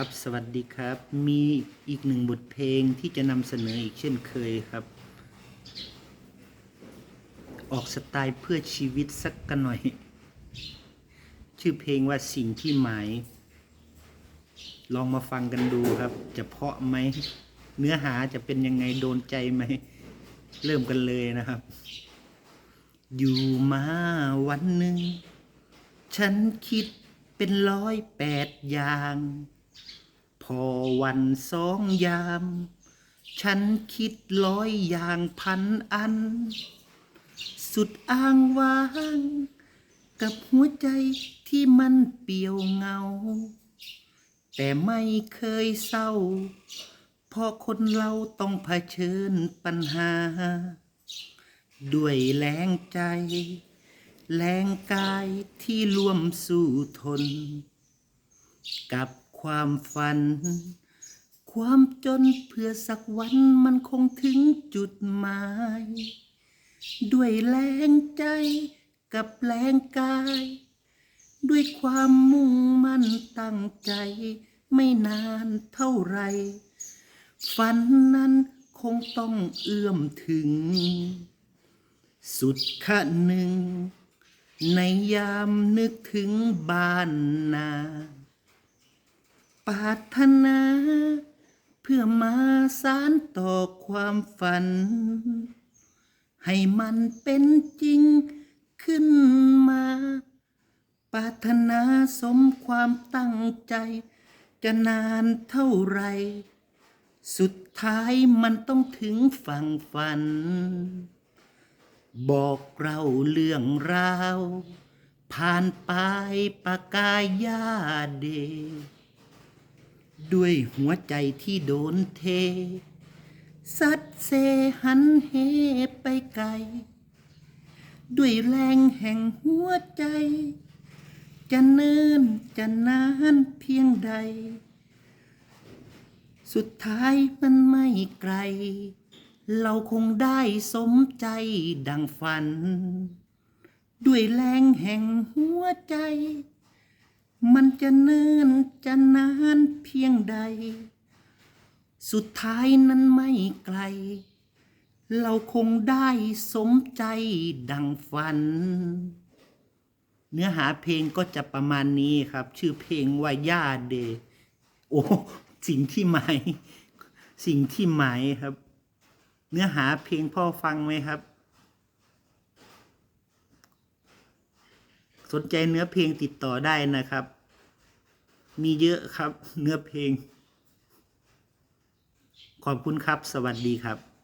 ครับ สวัสดีครับ มีอีกหนึ่งบทเพลงที่จะนำเสนออีกเช่นเคยครับ ออกสไตล์เพื่อชีวิตสักกันหน่อย ชื่อเพลงว่าสิ่งที่หมาย ลองมาฟังกันดูครับ จะเพาะไหม เนื้อหาจะเป็นยังไงโดนใจไหม เริ่มกันเลยนะครับ อยู่มาวันหนึ่ง ฉันคิดเป็นร้อยแปดอย่าง พอวันสองยาม ฉันคิดร้อยอย่างพันอัน สุดอ้างว้าง กับหัวใจที่มันเปี่ยวเงา แต่ไม่เคยเศร้า เพราะคนเราต้องเผชิญปัญหา ด้วยแรงใจ แรงกายที่ร่วมสู้ทน กับ ความฝัน ความจนเพื่อสักวันมันคงถึงจุดหมาย ด้วยแรงใจกับแรงกาย ด้วยความมุ่งมั่นตั้งใจ ไม่นานเท่าไร ฝันนั้นคงต้องเอื้อมถึง สุดขั้นหนึ่ง ในยามนึกถึงบ้านนา ปรารถนา เพื่อมาสารต่อความฝัน ให้มันเป็นจริงขึ้นมา ปรารถนาสมความตั้งใจ จะนานเท่าไร สุดท้ายมันต้องถึงฝั่งฝัน บอกเราเรื่องราว ผ่านไปปากกายาเด ด้วยหัวใจที่โดนเท สัดเซหันเหไปไกล ด้วยแรงแห่งหัวใจ จะเนิ่นจะนานเพียงใด สุดท้ายมันไม่ไกล เราคงได้สมใจดังฝัน ด้วยแรงแห่งหัวใจ มันจะเนิ่นจะนานเพียงใด สุดท้ายนั้นไม่ไกล เราคงได้สมใจดังฝัน เนื้อหาเพลงก็จะประมาณนี้ครับ ชื่อเพลงว่าย่าเด โอ้สิ่งที่หมาย สิ่งที่หมายครับ เนื้อหาเพลงพ่อฟังไหมครับ นใจเนื้อเพลงติดต่อได้นะครับ มีเยอะครับเนื้อเพลง ขอบคุณครับ สวัสดีครับ